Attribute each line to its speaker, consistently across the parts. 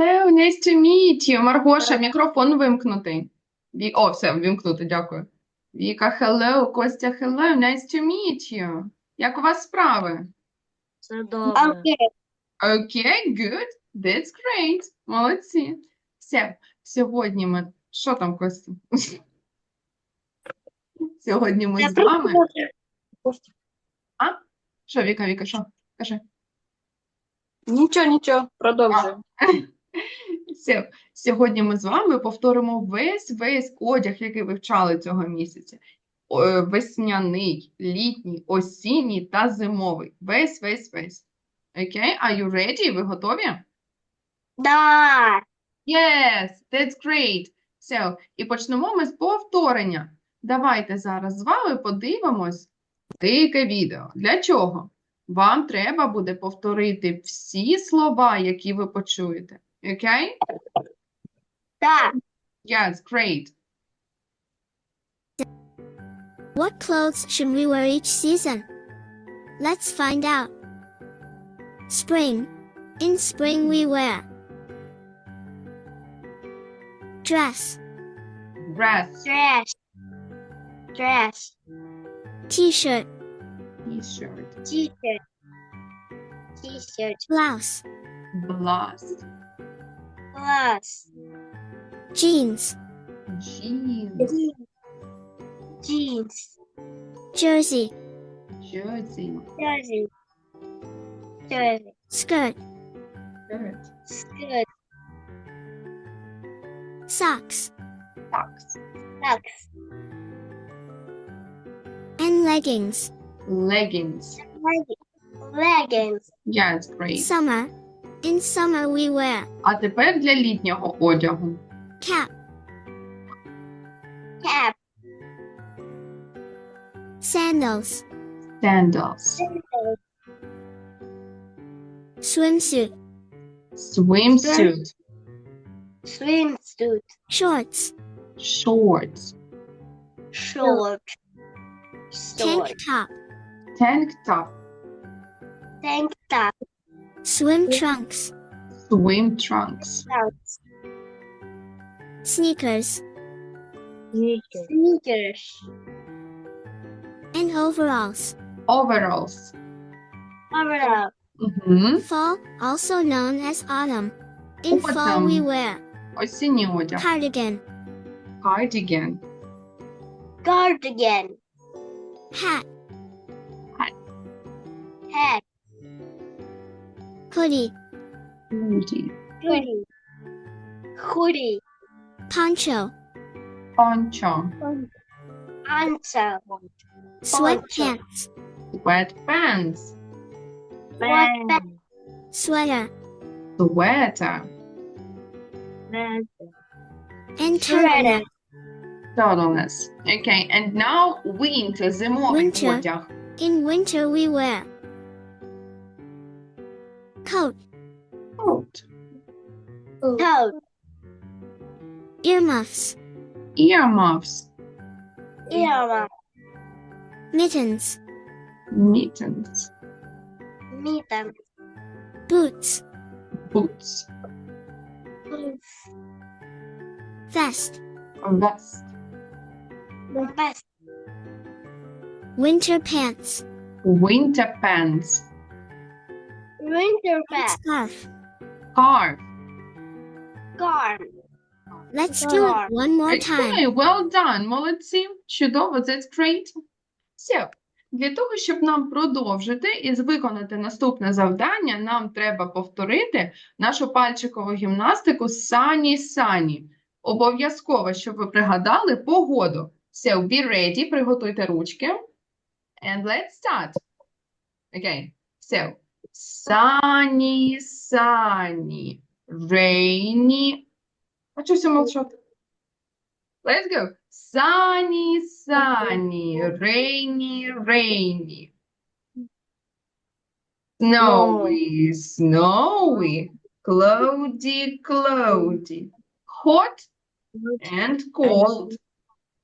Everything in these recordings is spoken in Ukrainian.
Speaker 1: hello, nice to meet you. Маргоша, мікрофон вимкнутий. Ві... О, все, вимкнути, дякую. Віка, hello, Костя, hello, nice to meet you. Як у вас справи?
Speaker 2: Все добре.
Speaker 3: Окей.
Speaker 1: Good, that's great. Молодці. Все, сьогодні ми... Що там, Костя? Сьогодні ми з вами... Що, Віка, Віка, що? Кажи.
Speaker 3: Нічого, нічого, продовжуємо.
Speaker 1: Все. Сьогодні ми з вами повторимо весь весь одяг, який ви вчали цього місяця. Е, Весняний, літній, осінній та зимовий. Весь, весь, весь. Окей? Are you ready? Ви готові?
Speaker 3: Да.
Speaker 1: Yes, that's great. So, і почнемо ми з повторення. Давайте зараз з вами подивимось дике відео. Для чого? Вам треба буде повторити всі слова, які ви почуєте. Okay?
Speaker 3: That.
Speaker 1: Yes, great.
Speaker 4: What clothes should we wear each season? Let's find out. Spring. In spring we wear dress.
Speaker 1: Dress.
Speaker 3: Dress. Dress.
Speaker 4: T-shirt.
Speaker 1: T-shirt.
Speaker 3: T-shirt. T-shirt.
Speaker 4: Blouse.
Speaker 1: Blouse.
Speaker 3: Plus.
Speaker 4: jeans,
Speaker 1: jeans,
Speaker 3: Jeans.
Speaker 4: jersey,
Speaker 1: jersey,
Speaker 3: Jersey. Jersey.
Speaker 4: skirt,
Speaker 1: skirt,
Speaker 3: Skirt.
Speaker 4: socks,
Speaker 1: socks,
Speaker 3: Socks.
Speaker 4: and leggings.
Speaker 1: leggings.
Speaker 3: Leggings. Leggings.
Speaker 1: Yes, great.
Speaker 4: Summer. In summer we wear
Speaker 1: А тепер для літнього одягу.
Speaker 4: cap,
Speaker 3: Cap.
Speaker 4: sandals,
Speaker 1: Sandals,
Speaker 4: swimsuit,
Speaker 1: swimsuit,
Speaker 3: Swimsuit.
Speaker 4: shorts,
Speaker 1: shorts,
Speaker 3: Short.
Speaker 4: tank
Speaker 3: Short.
Speaker 4: top,
Speaker 1: tank top,
Speaker 3: Tank top.
Speaker 4: swim trunks,
Speaker 1: swim trunks,
Speaker 3: Shorts.
Speaker 4: sneakers,
Speaker 3: Sneakers.
Speaker 4: and overalls.
Speaker 1: overalls.
Speaker 3: Overall.
Speaker 1: Угу.
Speaker 4: Fall, also known as autumn. In fall we
Speaker 1: Autumn.
Speaker 4: wear
Speaker 1: Осінній одяг.
Speaker 4: cardigan,
Speaker 1: Cardigan,
Speaker 3: Cardigan.
Speaker 4: hat,
Speaker 3: Hat.
Speaker 4: hoodie,
Speaker 1: hoodie,
Speaker 3: Hoodie. Hoodie.
Speaker 4: poncho,
Speaker 1: poncho,
Speaker 3: Answer.
Speaker 4: sweatpants,
Speaker 1: sweatpants,
Speaker 3: What
Speaker 4: sweater,
Speaker 1: sweater,
Speaker 4: and
Speaker 3: Sweater.
Speaker 4: turtleneck.
Speaker 1: turtlenecks. Okay, and now winter, зимовий
Speaker 4: Winter.
Speaker 1: одяг.
Speaker 4: In winter we wear coat,
Speaker 1: Coat,
Speaker 3: Coat.
Speaker 4: earmuffs,
Speaker 1: earmuffs,
Speaker 3: Earmuff.
Speaker 4: mittens,
Speaker 1: mittens,
Speaker 3: Mittens.
Speaker 4: Boots.
Speaker 1: boots, boots,
Speaker 4: vest,
Speaker 1: vest,
Speaker 3: Vest.
Speaker 4: winter pants,
Speaker 1: winter pants,
Speaker 3: Winter
Speaker 4: scarf.
Speaker 1: scarf.
Speaker 3: Scarf.
Speaker 4: Let's do it one more time.
Speaker 1: Okay, well done, молодці. Чудово, that's great. So, для того, щоб нам продовжити і виконати наступне завдання, нам треба повторити нашу пальчикову гімнастику сані-сані. Обов'язково, щоб ви пригадали погоду. So, be ready, приготуйте ручки. And let's start. Okay, so, sunny, sunny, rainy. А чого все мовчати? Let's go. Sunny, sunny, rainy, rainy. Snowy, snowy, cloudy, cloudy. Hot and cold.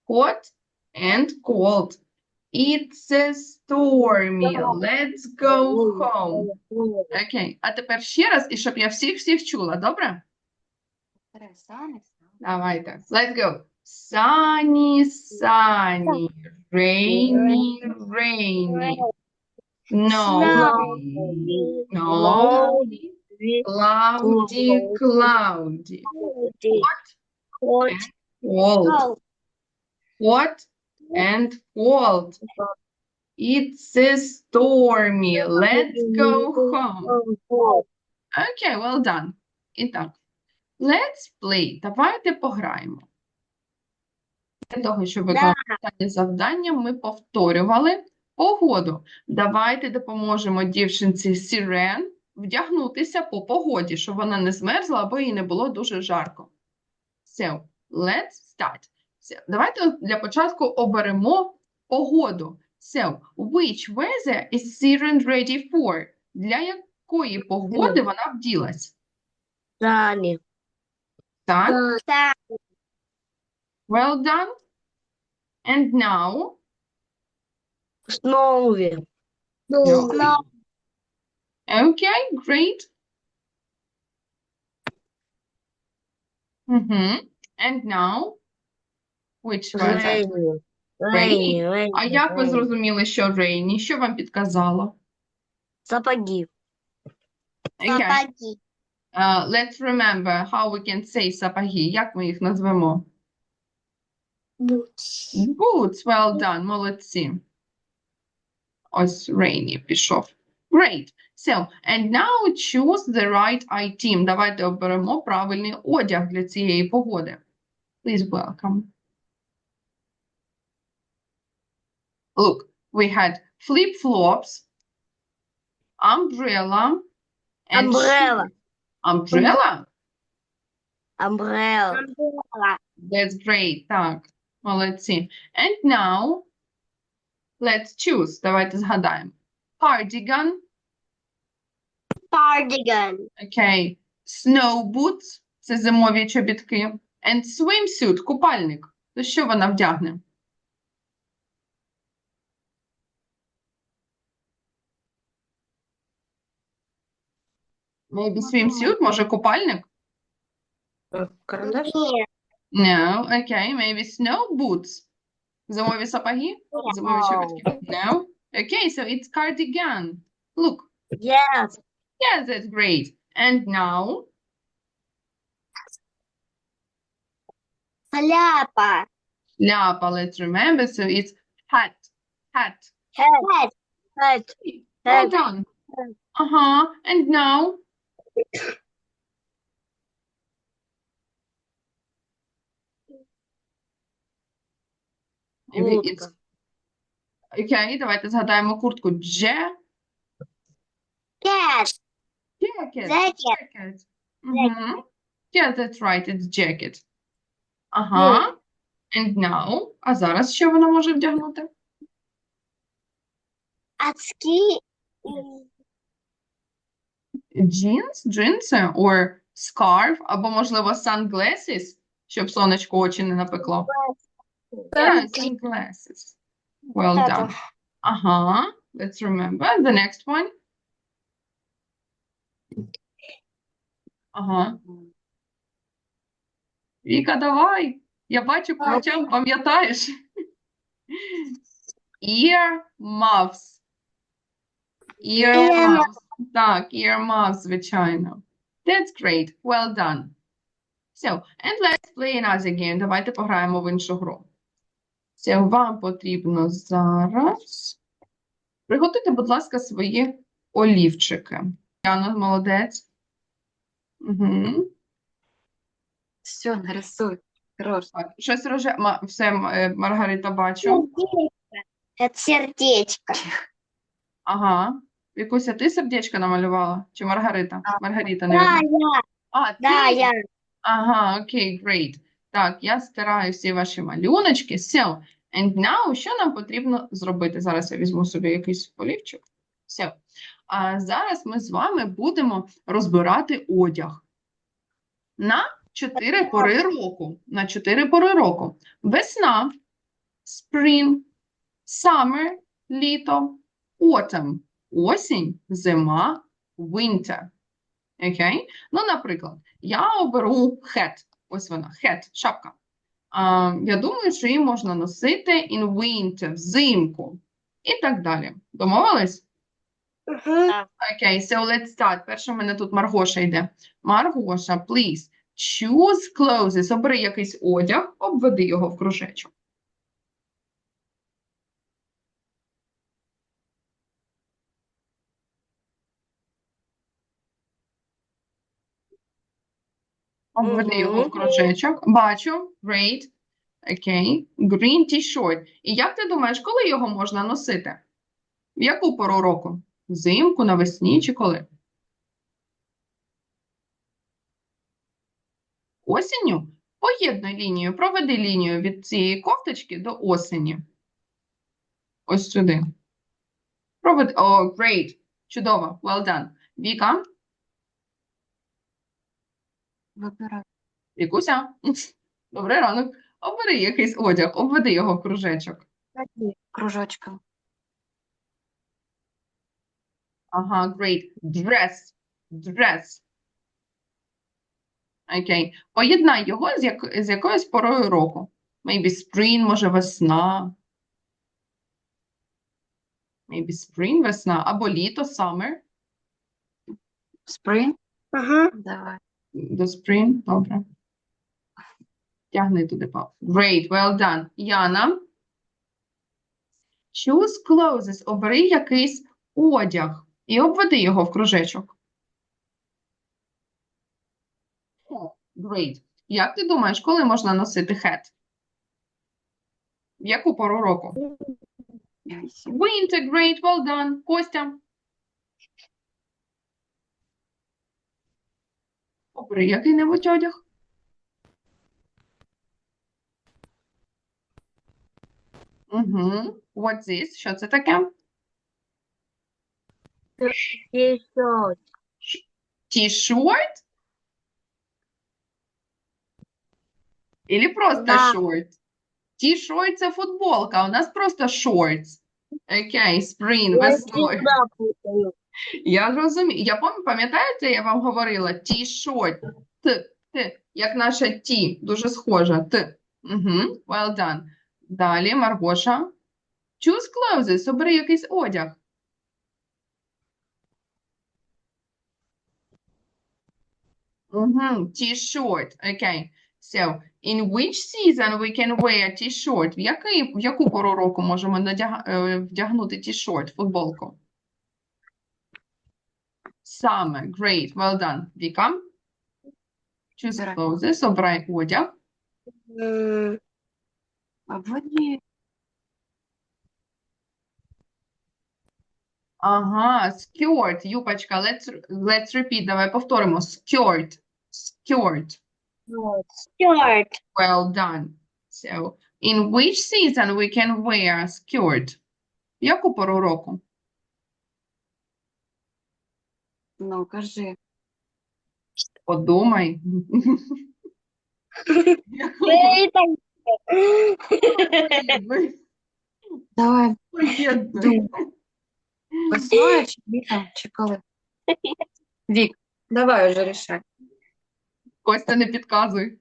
Speaker 1: Hot and cold. It's a stormy. Let's go home. Окей. А тепер ще раз, і щоб я всіх-всіх чула, добре? Давайте. Let's go. Sunny, sunny, rainy, rainy, snowy, snowy, cloudy, cloudy, hot, cold, hot And cold. It's a stormy. Let's go home. Окей, well done. І так, let's play. Давайте пограємо. Для того, щоб виконати останнє завдання, ми повторювали погоду. Давайте допоможемо дівчинці Сірен вдягнутися по погоді, щоб вона не змерзла або їй не було дуже жарко. So, let's start. So, давайте для початку оберемо погоду. So, which weather is Siren ready for? Для якої погоди вона вділась?
Speaker 3: Sunny.
Speaker 1: Так,
Speaker 3: Sunny.
Speaker 1: well done. And now,
Speaker 3: Snowy.
Speaker 1: Snowy. okay, great. Mhm. And now, which weather?
Speaker 3: Rainy.
Speaker 1: Rainy.
Speaker 3: Rainy.
Speaker 1: А як ви зрозуміли, що rainy? Що вам підказало?
Speaker 3: Сапоги.
Speaker 1: Okay. Сапоги. Uh, let's remember how we can say сапоги. Як ми їх назвемо? Boots. Boots, well done, молодці. Ось rainy пішов. Great. So, and now choose the right item. Давайте оберемо правильний одяг для цієї погоди. Please welcome. Look, we had flip-flops, umbrella, and
Speaker 3: Umbrella.
Speaker 1: shoes. Umbrella?
Speaker 3: Umbrella.
Speaker 1: That's great. Так, молодці. And now, let's choose. Давайте згадаємо. Cardigan,
Speaker 3: Cardigan.
Speaker 1: okay. Snow boots, це зимові чобітки. And swimsuit, купальник. То що вона вдягне? Maybe swimsuit, може купальник?
Speaker 3: Карандаш?
Speaker 1: No, okay, maybe snow boots. Зимові сапоги? Зимові чобітки? No. Okay, so it's cardigan. Look,
Speaker 3: Yes.
Speaker 1: yes, that's great. And now,
Speaker 3: Шляпа.
Speaker 1: шляпа, let's remember, so it's hat, hat.
Speaker 3: Hat. Hat.
Speaker 1: Well
Speaker 3: Hat.
Speaker 1: done. Uh-huh. And now, maybe It's
Speaker 3: Куртка.
Speaker 1: Давайте згадаємо куртку. Jacket.
Speaker 3: Cat.
Speaker 1: Jacket.
Speaker 3: Jacket.
Speaker 1: Jacket. Mhm. Yeah, that's right, it's jacket. Ага. And now, а зараз що вона може вдягнути?
Speaker 3: Очки.
Speaker 1: Jeans, джинси, or scarf, або, можливо, sunglasses, щоб сонечко очі не напекло. Yeah, sunglasses. Well done. Ага. Let's remember the next one. Ага. Віка, давай. Я бачу по очам, пам'ятаєш. Ear muffs. Ear
Speaker 3: Ear
Speaker 1: muffs. Так, ear muffs, звичайно. That's great. Well done. So, and let's play another game. Давайте пограємо в іншу гру. So, вам потрібно зараз приготуйте, будь ласка, свої олівчики. Яна, молодець. Угу.
Speaker 2: Все, нарисуй. Хорош.
Speaker 1: Так, щось роже... Ма... Все, е, Маргарита, бачу.
Speaker 3: Сердечко.
Speaker 1: Ага. Вікуся, ти сердечко намалювала? Чи Маргарита? Маргарита,
Speaker 3: Да, я.
Speaker 1: А,
Speaker 3: Да, я.
Speaker 1: Ага, окей, great. Так, я стираю всі ваші малюночки. So, and now, що нам потрібно зробити? Зараз я візьму собі якийсь олівчик. So, а зараз ми з вами будемо розбирати одяг на чотири пори року. На чотири пори року. Весна, spring, summer, літо, autumn, осінь, зима, winter. Окей? Ну, наприклад, я оберу hat. Ось вона, hat, шапка. А, я думаю, що її можна носити in winter, взимку. І так далі. Домовились? Окей, so let's start. Перше в мене тут Маргоша йде. Маргоша, please, choose clothes. Обери якийсь одяг, обведи його в кружечок. Обведи його в кружечок. Бачу. Great. Окей. Green t-shirt. І як ти думаєш, коли його можна носити? В яку пору року? Взимку, навесні чи коли? Осінню? Поєднуй лінію, проведи лінію від цієї кофточки до осені. Ось сюди. Проведи. О, great. Чудово. Well done. Віка,
Speaker 2: Вибирай.
Speaker 1: Вікуся. Добрий ранок. Обери якийсь одяг, обведи його в кружечок.
Speaker 2: Кружочком.
Speaker 1: Ага, great. Dress. Dress. Окей. Поєднай його з, як... з якоюсь порою року. Maybe spring, може весна. Maybe spring, весна. Або літо, summer.
Speaker 2: Spring?
Speaker 3: Ага.
Speaker 2: Давай.
Speaker 1: До spring, добре. Тягни туди пап. Great, well done. Яна. Choose clothes. Обери якийсь одяг і обведи його в кружечок. Great. Як ти думаєш, коли можна носити hat? В яку пору року? Winter, great, well done. Костя. Обери який-небудь одяг. Угу. What's this? Що це таке?
Speaker 3: T-shirt.
Speaker 1: T-shirt? Или просто
Speaker 3: Да.
Speaker 1: short? T-shirt – це футболка, у нас просто shorts. Окей, spring, весною. Я розумію. Я пам'ятаєте, я вам говорила T-shirt. Т, Т, як наша T, дуже схожа. Т. Угу. Well done. Далі, Маргоша. Choose clothes. Обери якийсь одяг. Угу. T-shirt. Окей. So, in which season we can wear T-shirt? В в яку пору року можемо надяга- е, вдягнути T-shirt, футболку? Summer. Great. Well done. Віка. Choose
Speaker 2: Вибирай.
Speaker 1: clothes. Обирай одяг.
Speaker 2: Обводи.
Speaker 1: Ага, skirt, юбочка. Let's, let's repeat. Давай повторимо. Skirt. Skirt.
Speaker 3: Shirt.
Speaker 1: Well done. So, in which season we can wear skirt? В яку пору року?
Speaker 2: Ну, кажи.
Speaker 1: Подумай.
Speaker 2: Давай.
Speaker 1: Поєднуй.
Speaker 2: Весною чи літом, чи коли? Вік, давай уже рішай.
Speaker 1: Костя, не підказуй.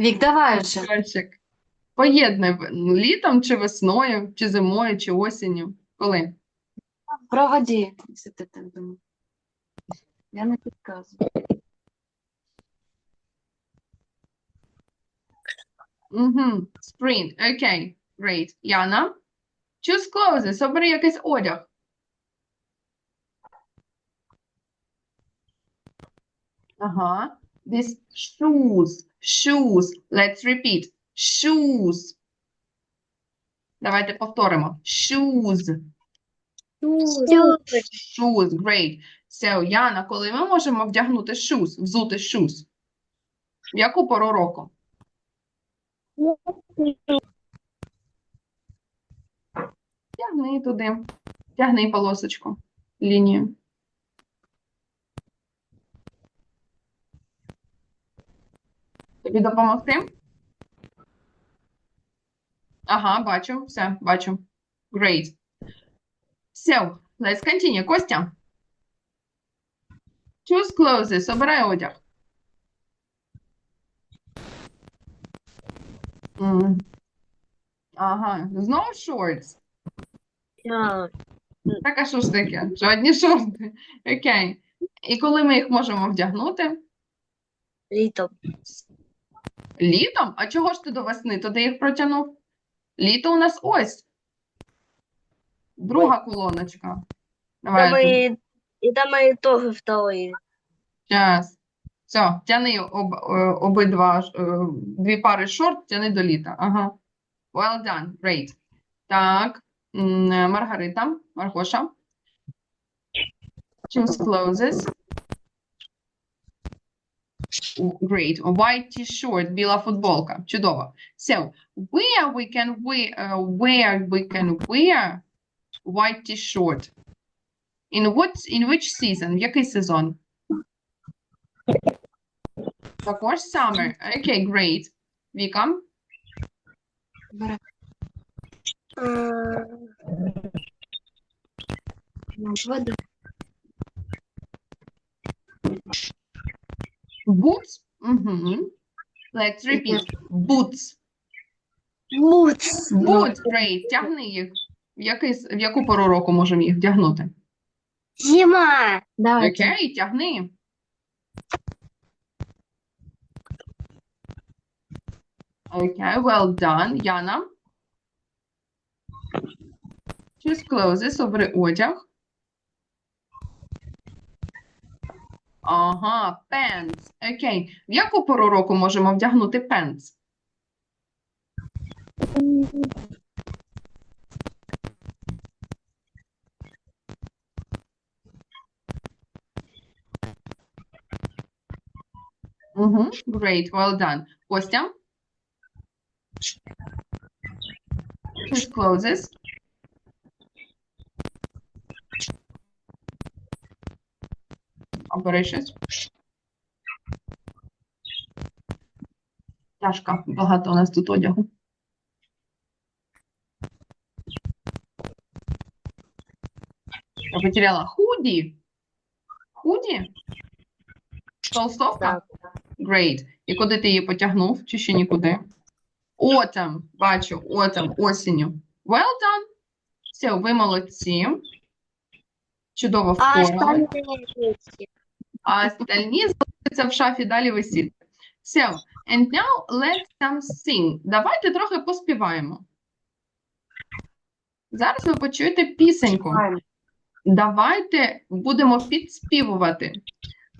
Speaker 2: Вік, давай вже.
Speaker 1: В- літом чи весною, чи зимою, чи осінню. Коли?
Speaker 2: Проводи, якщо ти так думаєш. Я не підказую.
Speaker 1: Угу. Spring. Окей. Great. Яна. Choose clothes. Обери якийсь одяг. Ага. This shoes. Shoes. Let's repeat. Shoes. Давайте повторимо. Shoes. Shoes. Great. So, Яна, коли ми можемо вдягнути shoes, взути shoes? В яку пору року? Тягни туди. Тягни полосочку, лінію. Тобі допомогти? Ага, бачу, все, бачу. Great. So, let's continue. Костя, Choose clothes. Обирай одяг. М. Ага, знову shorts.
Speaker 3: Yeah.
Speaker 1: Так, а що ж таке? Жодні шорти. Окей. І коли ми їх можемо вдягнути?
Speaker 3: Літом.
Speaker 1: Літом? А чого ж ти до весни туди їх протягнув? Літо у нас ось. Друга колоночка. Давай.
Speaker 3: Там і, і там і теж второї.
Speaker 1: Час. Все, тяни об, е, обидва ж, е, дві пари шорт, тяни до літа. Ага. Well done. Great. Так. м, е, Маргарита, Маргоша. Choose clothes. Great. White t-shirt, біла футболка. Чудово. So, where we can wear, uh, where we can wear white t-shirt? In what, in which season? В який сезон? Також summer. Okay, great. Віка?
Speaker 2: Бери. Води.
Speaker 1: Boots? Угу. Let's repeat. Boots.
Speaker 3: Бутс.
Speaker 1: Boots, great. Тягни їх. В, який, в яку пору року можемо їх вдягнути?
Speaker 3: Зима.
Speaker 2: Давайте.
Speaker 1: Окей, тягни. Окей, well done. Яна? Choose clothes, обери одяг. Ага, pants. Окей. В яку пору року можемо вдягнути pants? Угу, great, well done. Костя? Clothes. Обери щось. Тяжко, багато у нас тут одягу. Я потеряла худі. Худі? Толстовка? Great. І куди ти її потягнув? Чи ще нікуди? Autumn. Бачу, autumn, осінню. Well done. Все, ви молодці. Чудово впорали. А остальні залишаться в шафі далі висіти. So, and now let's some sing. Давайте трохи поспіваємо. Зараз ви почуєте пісеньку. Давайте будемо підспівувати.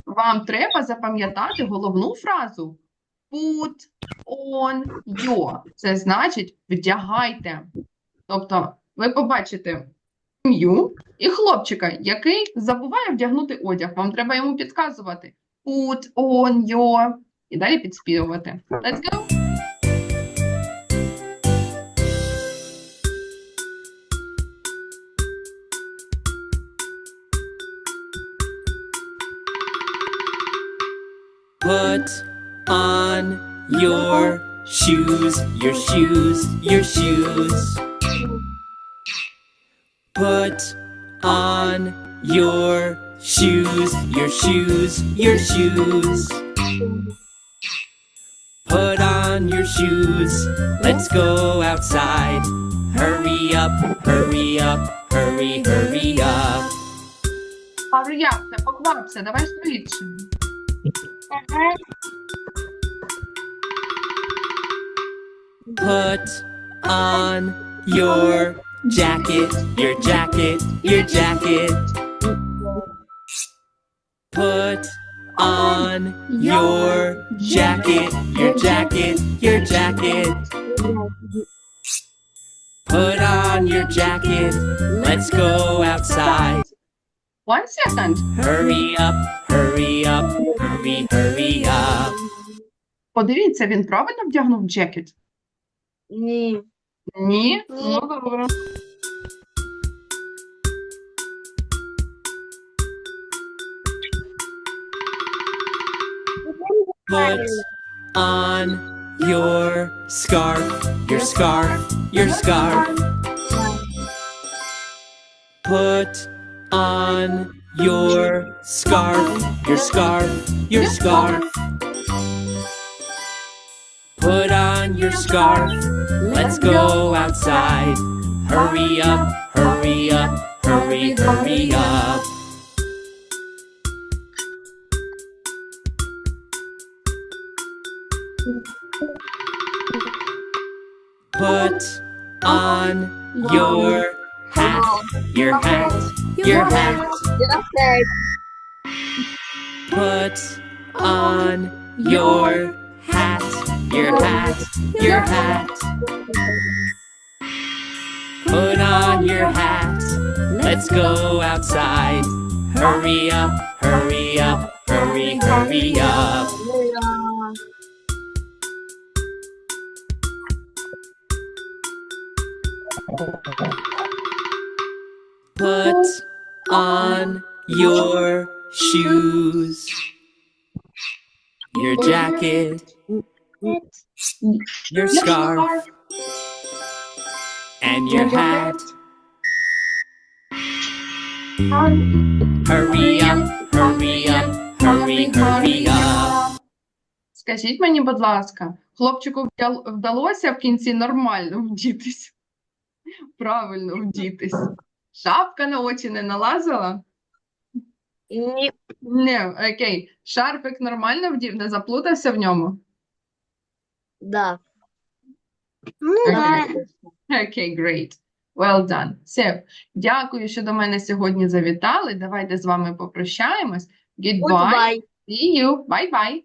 Speaker 1: Вам треба запам'ятати головну фразу Put on your. Це значить вдягайте. Тобто ви побачите сім'ю і хлопчика, який забуває вдягнути одяг. Вам треба йому підказувати. Put on your. І далі підспівувати. Let's go!
Speaker 5: Put on your shoes, your shoes, your shoes. Put on your shoes, your shoes, your shoes. Put on your shoes, let's go outside. Hurry up, hurry up, hurry, hurry up.
Speaker 1: Hurry up, та поквапся, давай швидше.
Speaker 5: Put on your jacket, your jacket, your jacket. Put on your jacket, your jacket, your jacket. Put on your jacket, let's go outside.
Speaker 1: One second.
Speaker 5: Hurry up, hurry up, hurry, hurry up.
Speaker 1: Подивіться, він правильно вдягнув джекет?
Speaker 3: Ні.
Speaker 1: Ні? Ну, добре.
Speaker 5: Put on your scarf, your scarf, your scarf. Put on your scarf, your scarf, your scarf. Put on your scarf, let's go outside. Hurry up, hurry up, hurry, hurry up. Put on your hat, your hat, your hat. Put on your hat, your hat, your hat. Put on your hat, let's go outside. Hurry up, hurry up, hurry, hurry up. Put on your shoes, your jacket, your scarf, and your hat. Hurry up, hurry up, hurry, hurry up.
Speaker 1: Скажіть мені, будь ласка, хлопчику вдя- вдалося в кінці нормально вдітись? Правильно вдітись. Шапка на очі не налазила?
Speaker 3: Ні.
Speaker 1: Не, окей. Шарфик нормально вдів, не заплутався в ньому?
Speaker 3: Да. Ну,
Speaker 1: да.
Speaker 3: да.
Speaker 1: Окей, great. Well done. Все. Дякую, що до мене сьогодні завітали. Давайте з вами попрощаємось. Goodbye.
Speaker 3: Goodbye.
Speaker 1: See you. Bye-bye.